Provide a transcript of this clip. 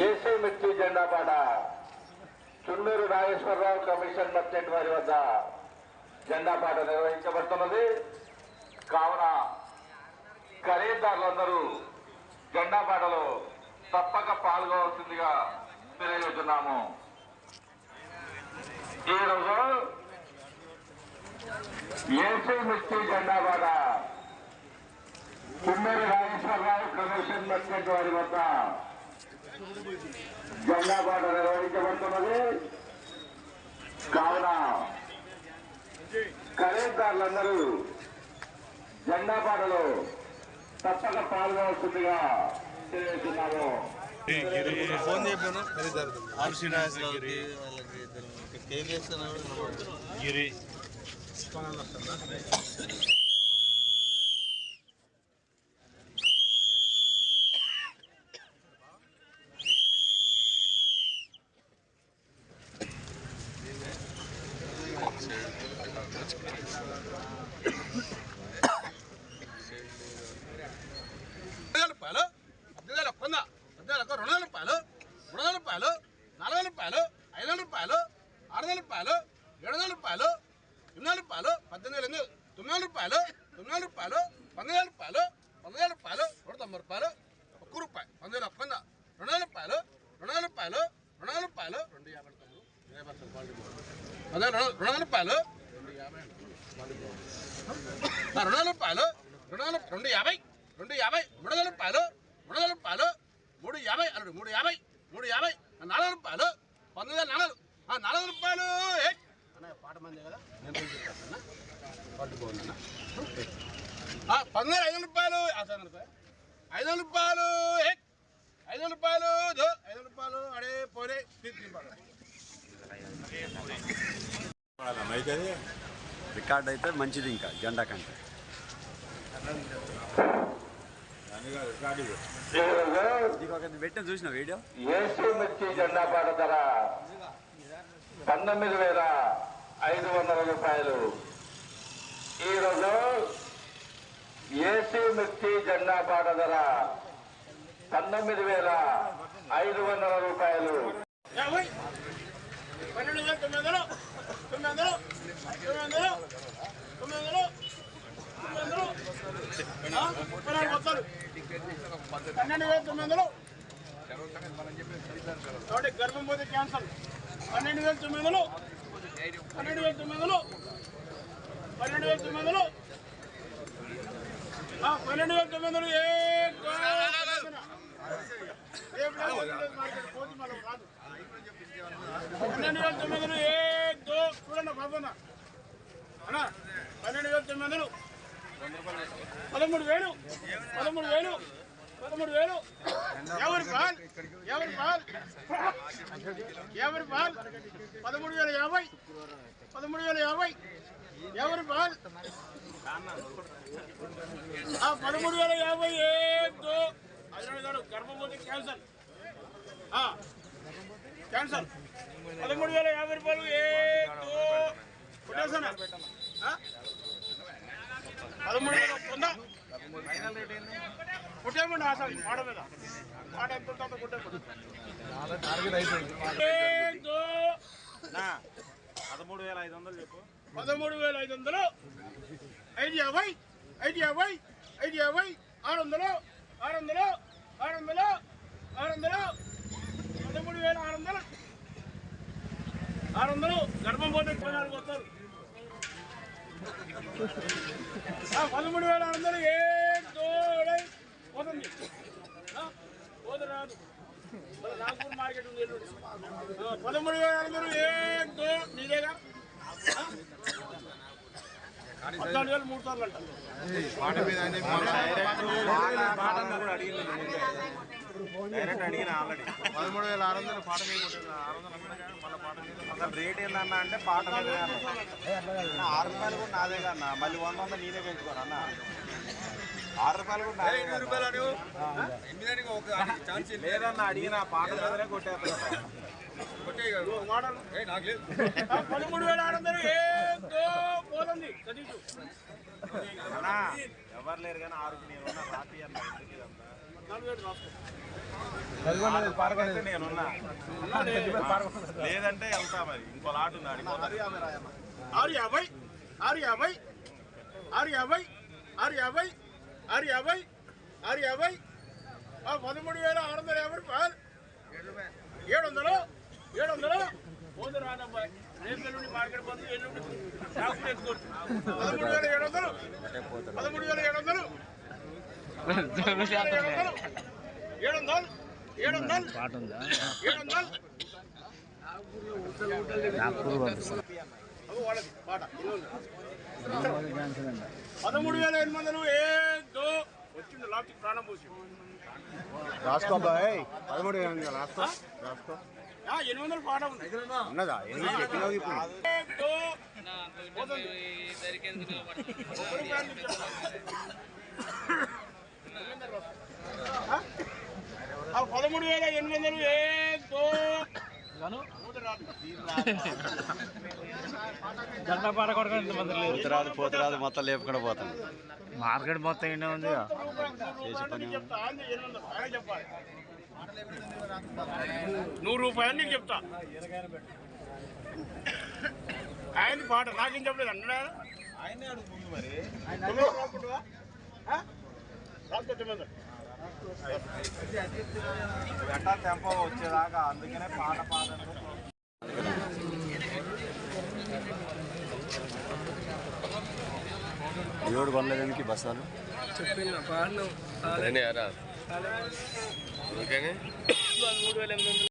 AC మిర్చి జెండా పాట. చున్నూరు నాగేశ్వరరావు కమిషన్ మర్చెంట్ వారి వద్ద జెండా పాట నిర్వహించబడుతున్నది. కావున ఖరీదారులందరూ జెండా పాటలో తప్పక పాల్గొవలసిందిగా తెలియజేస్తున్నాము. ఈరోజు ఏసీ మిర్చి జెండా పాట చున్నూరు నాగేశ్వరరావు కమిషన్ మర్చెంట్ వారి వద్ద జెండా పాట నిర్వహించబడుతున్నది కావున ఖరీదారులందరూ జెండా పాటలో తప్పక పాల్గొవలసిందిగా తెలియజేస్తున్నాము. ఫోన్ చెప్పాను గిరి వేల రూపాయలు పద్దెనిమిది వేల ఒక్క వంద పద్దెనిమిది వేల రెండు వేల రూపాయలు మూడు వందల రూపాయలు నాలుగు వేల రూపాయలు ఐదు వందల రూపాయలు ఆరు వందల రూపాయలు ఏడు వందల రూపాయలు ఎనిమిది వందల రూపాయలు పద్దెనిమిది వేల ఎనిమిది తొమ్మిది వందల రూపాయలు తొమ్మిది వందల రూపాయలు పంతొమ్మిది వేల రూపాయలు పంతొమ్మిది వేల రూపాయలు నూట తొంభై రూపాయలు ఒక్క రూపాయి పంతొమ్మిది వేల ఒక్క వంద రెండు వేల రూపాయలు రెండు వేల రూపాయలు రెండు వేల రూపాయలు రెండు యాభై తొమ్మిది ఇరవై పర్సెంట్ క్వాలిటీ బాగుంది. పదివేల రెండు రెండు వందల రూపాయలు రెండు యాభై అండి. ఆ, రెండు వందల రూపాయలు రెండు వందల రెండు యాభై రెండు యాభై మూడు వందల రూపాయలు మూడు వందల రూపాయలు మూడు యాభై అన్నాడు మూడు యాభై మూడు యాభై వందల రూపాయలు. పంతొమ్మిది వేల ఆ, నాలుగు వందల రూపాయలు అన్న పాట మంది కదా? నేను చెప్తాను పాటు బాగుందన్న? ఆ, పంతొమ్మిది వేల ఐదు వందల రూపాయలు. ఐదు వందల రూపాయలు. ఐదు వందల రూపాయలు ఐదు వందల రూపాయలు దో ఐదు వందల రూపాయలు అడే పోరే తీసుకు రికార్డ్ అయితే మంచిది ఇంకా జెండా కంటే. పెట్టిన చూసిన వీడియో ఏసీ మిర్చి జెండా పాట ధర పంతొమ్మిది వేల ఐదు వందల రూపాయలు ఈరోజు ఏసీ మిర్చి జెండా పాట ధర పంతొమ్మిది వేల ఐదు వందల రూపాయలు యాభై పన్నెండు వేల తొమ్మిది వందలు తొమ్మిది వందలు తొమ్మిది వందలు తొమ్మిది వందలు తొమ్మిది వందలు ఆ, ముప్పై నాలుగు మొత్తాలు పన్నెండు వేల తొమ్మిది వందలు కాబట్టి గర్భం పోతే క్యాన్సర్. పన్నెండు వేల తొమ్మిది వందలు. పన్నెండు వేల తొమ్మిది వందలు. పన్నెండు వేల తొమ్మిది వందలు. పన్నెండు వేల తొమ్మిది వందలు. ఏ పన్నెండు వేల తొమ్మిది వందలు. ఏ దో చూడండి బాబన్న అన్నా పన్నెండు వేల తొమ్మిది వందలు. పదమూడు వేలు. పదమూడు వేలు. పదమూడు వేలు. ఎవరి పాల్ ఎవరి పాల్ ఎవరి పాల్ పదమూడు వేల యాభై. పదమూడు వేల యాభై. ఎవరి పాల్ ఆ పదమూడు వేల యాభై ఏ దో గారు గర్భవతి క్యాన్సర్. ఆ, క్యాన్సర్. పదమూడు వేల యాభై రూపాయలు ఏ కొట్టేసానా ఆ? పదమూడు వేల వంద పాడ మీద. ఎంత ఉంటుందో పదమూడు వేల ఐదు వందలు చెప్పు. పదమూడు వేల ఐదు వందలు. ఐదు యాభై ఐదు యాభై ఐదు యాభై ఆరు వందలు ఆరు వందలు ఆరు వందలు ఆరు వందలు. పదమూడు వేల ఆరు వందలు. ఆరు వందలు. గర్భం పోతే ఇరవై నాలుగు వస్తారు పదమూడు వేల ఆరు వందలు ఏ నాగపూర్ మార్కెట్ ఉంది పదమూడు వేల ఆరు వందలు ఏ తో నీదేగా పద్నాలుగు వేలు మూడు సార్లు అంటారు డైరెక్ట్ అడిగిన ఆల్రెడీ. పదమూడు వేల ఆరు వందలు పాట ఆరు అసలు రేట్ ఏందన్నా అంటే పాట. ఆరు రూపాయలు కూడా నాదే కన్నా మళ్ళీ వంద వంద నేనే పెంచుకోను అన్న. ఆరు రూపాయలు కూడా నాదే కన్నా. లేదన్న అడిగిన పాట మీదనే కొట్టేస్తా మోడల్ ఆ, పదమూడు వేల ఆరు వందలు. ఏందో పోతుంది చదివు అన్నా ఎవరు లేరు కానీ ఆరుకు నేను రాపి అన్న లేదంటే వెళ్తా మరి. ఇంకో లాట్ ఉంది అడిగిపోతారు ఆరు యాభై ఆరు యాభై ఆరు యాభై ఆరు యాభై ఆరు యాభై ఆరు యాభై పదమూడు వేల ఆరు వందల యాభై రూపాయలు ఏడు వందలు ఏడు వందలు పోదు రానబ్బాయి రేపు ఎల్లుండి మార్కెట్ పోతుంది ఎల్లుండి పదమూడు వేల ఏడు వందలు పదమూడు వేల ఏడు వందలు ఏడు వందలు ఏడు వందలు ఏడు వందలు పదమూడు వేల ఎనిమిది వందలు ఏదో వచ్చింది లాస్ట్ ప్రాణం పోసి రాసుకో బాయ్ పదమూడు రాసుకో రాసుకో ఎనిమిది వందలు పాట ఉంది ఉన్నదా ఎనిమిది చెప్పినావు ఇప్పుడు పోతుంది. ఒక్క రూపాయి నుంచి ఆ? ఆ పదమూడు వేల ఎనిమిది వందలు ఏదో పోతురాదు పోతురాదు మొత్తం లేపుకుండా పోతాను మార్కెట్ మొత్తం ఇండే ఉంది. చేసి పని నూరు రూపాయలు నీకు చెప్తా. ఆయన పాట నాకేం చెప్పలేదు అన్నాడా? ఆయనే అడుగు ముందు మరి. గంట టెంపో వచ్చేదాకా అందుకనే పాట పాట ఏడు కొనలేదానికి బస్సాలు? ఓకేనే